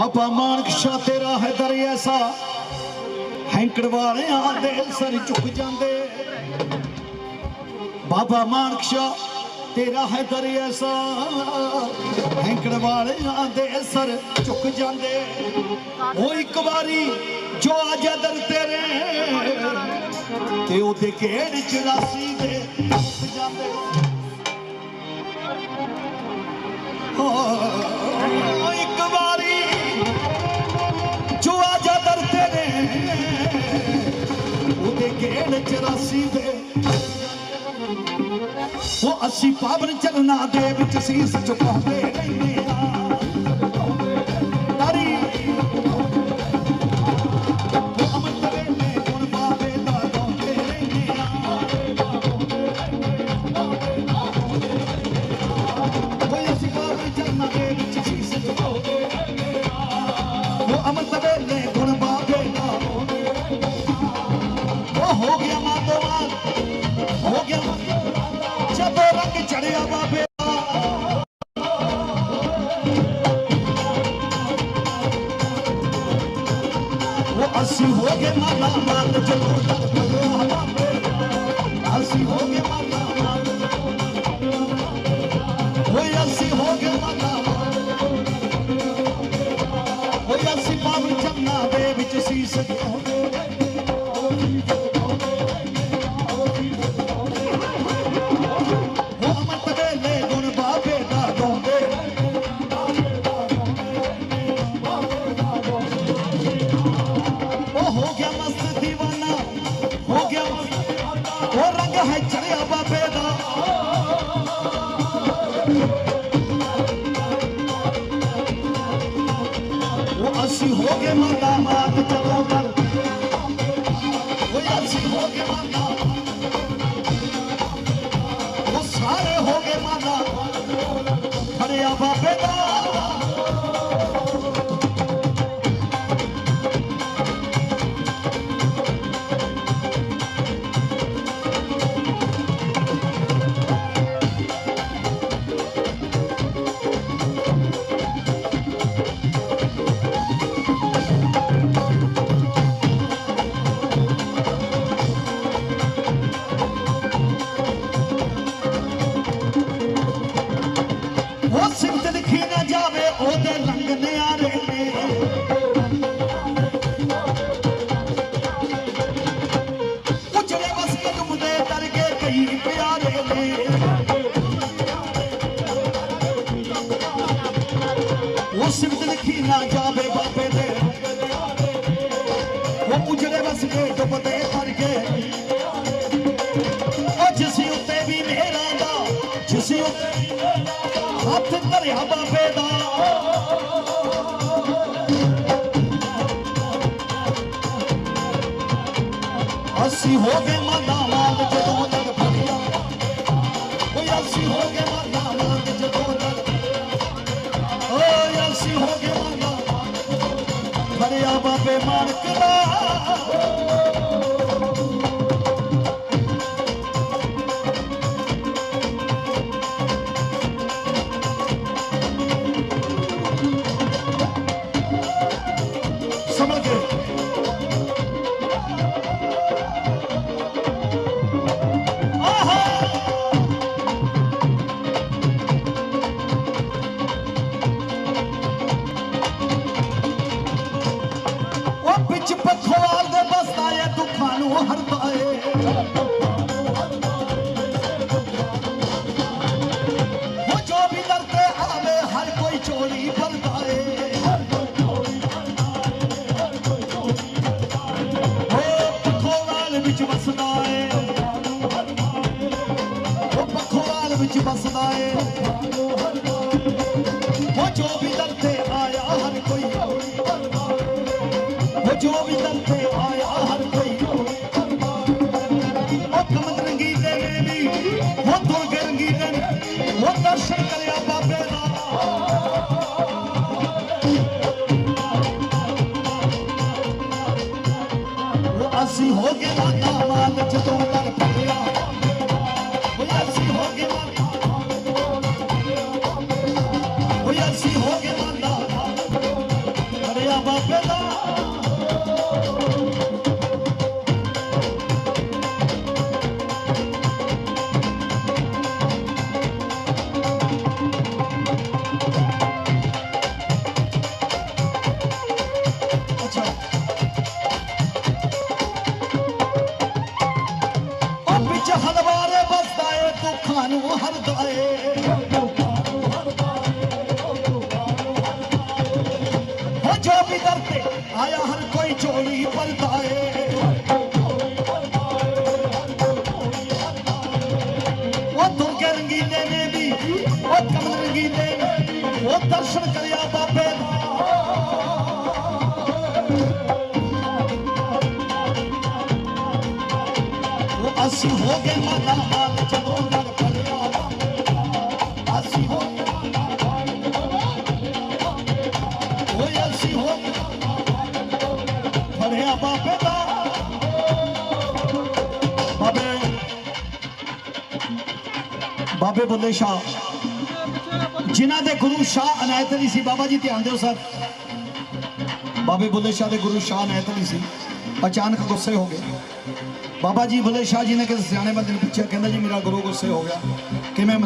ਬਾਬਾ ਮਾਨਕ ਸ਼ਾ ਤੇਰਾ ਹੈ ਦਰ ਐਸਾ ਹੈਂਕੜ ਵਾਲਿਆਂ ਦੇ ਸਰ ਝੁਕ ਜਾਂਦੇ। ਬਾਬਾ ਮਾਨਕ ਸ਼ਾ ਤੇਰਾ ਹੈ ਦਰ ਐਸਾ ਹੈਂਕੜ ਵਾਲਿਆਂ ਦੇ ਸਰ ਚੁੱਕ ਜਾਂਦੇ। ਉਹ ਇੱਕ ਵਾਰੀ ਜੋ ਆ ਦਰ ਤੇਰੇ, ਤੇ ਉਹਦੇ ਘੇੜ 84 ਦੇ ਝੁਕ ਜਾਂਦੇ। ਹੋ ਇੱਕ ਉਹਦੇ ਘੇੜ 84 ਦੇ ਉਹ ਅਸੀਂ ਪਾਵਨ ਚਰਨਾਂ ਦੇ ਵਿੱਚ ਸੀਸ ਝੁਕਾਉਂਦੇ ਜਦੋਂ ਰੰਗ ਚੜਿਆ ਬਾਬੇ। ਦਾ ਉਹ ਅਸੀਂ ਹੋ ਗਏ ਮਾਲਾ ਮਾਲ ਜਦੋਂ ਅਸੀਂ ਹੋ ਗਏ ਮਾਲਾ ਮਾਤ ਜਦੋਂ ਕਰ ਉਹ ਅਸੀਂ ਹੋ ਗਏ ਮਾਲਾ ਉਹ ਸਾਰੇ ਹੋ ਗਏ ਮਾਲਾ ਖੜਿਆ ਬਾਬੇ ਦਾ। ਉਹ ਸਿਮਤ ਲਿਖੀ ਨਾ ਜਾਵੇ ਬਾਬੇ ਦੇ। ਉਹ ਉਜੜੇ ਵਸ ਕੇ ਤੁਮਦੇ ਦਰ ਕੇ। ਉਹ ਜਿਸ ਉੱਤੇ ਵੀ ਮੇਰਾ ਦਾ, ਜਿਸ ਉੱਤੇ ਹੱਥ ਧਰਿਆ ਬਾਬੇ ਦਾ। ਅਸੀਂ ਹੋ ਗਏ ਮਾਲਾ ਮਾਲ ਜਦੋਂ ਫੜਿਆ ਬਾਬੇ ਵਿੱਚ ਦੇ ਬਸਦਾ ਏ ਦੁੱਖਾਂ ਨੂੰ ਹਰਦਾ ਏ ਹਰ ਕੋਈ ਚੋਰੀ ਵਿੱਚ ਵਸਦਾ ਏ ਵਿੱਚ ਵਸਦਾ ਏ ਉਹ ਜੋ ਵੀ ਜੋ ਵੀ ਦਰ ਤੇ ਆਇਆ, ਹਰ ਕੋਈ ਉਹ ਰੰਗੀ ਦੇ ਨੇ ਵੀ ਉਹ ਦੁਰਗ ਰੰਗੀ ਦੇ ਨੇ ਉਹ ਦਰਸ਼ਨ ਕਰਿਆ ਬਾਬੇ ਦਾ। ਅਸੀਂ ਹੋ ਗਏ ਮਾਤਾ ਮਾਲ ਜਦੋਂ ਦਰ ਪਗਿਆ ਉਹ ਅਸੀਂ ਹੋ ਗਏ ਮਾਤਾ ਉਹ ਅਸੀਂ ਹੋ ਗਏ ਮਾਤਾ ਪਲਟਾਏ आया हर कोई चोली पलताए वो दुर्गे रंगीले ने भी वो कमल रंगीले ने वो दर्शन करया बाबे असी हो गए माता ਬਾਬੇ ਦਾ ਬਾਬੇ ਬਾਬੇ ਬੁੱਲੇ ਸ਼ਾਹ। ਜਿਨ੍ਹਾਂ ਦੇ ਗੁਰੂ ਸ਼ਾਹ ਅਨਾਇਤ ਅਲੀ ਸੀ। ਬਾਬਾ ਜੀ ਧਿਆਨ ਦਿਓ ਸਰ। ਬਾਬੇ ਬੁੱਲੇ ਸ਼ਾਹ ਦੇ ਗੁਰੂ ਸ਼ਾਹ ਅਨਾਇਤ ਅਲੀ ਸੀ। ਅਚਾਨਕ ਗੁੱਸੇ ਹੋ ਗਏ। ਬਾਬਾ ਜੀ ਬੁੱਲੇ ਸ਼ਾਹ ਜੀ ਨੇ ਕਿਸੇ ਸਿਆਣੇ ਬੰਦੇ ਨੂੰ ਪੁੱਛਿਆ, ਕਹਿੰਦਾ ਜੀ, ਮੇਰਾ ਗੁਰੂ ਗੁੱਸੇ ਹੋ ਗਿਆ। ਕਿਵੇਂ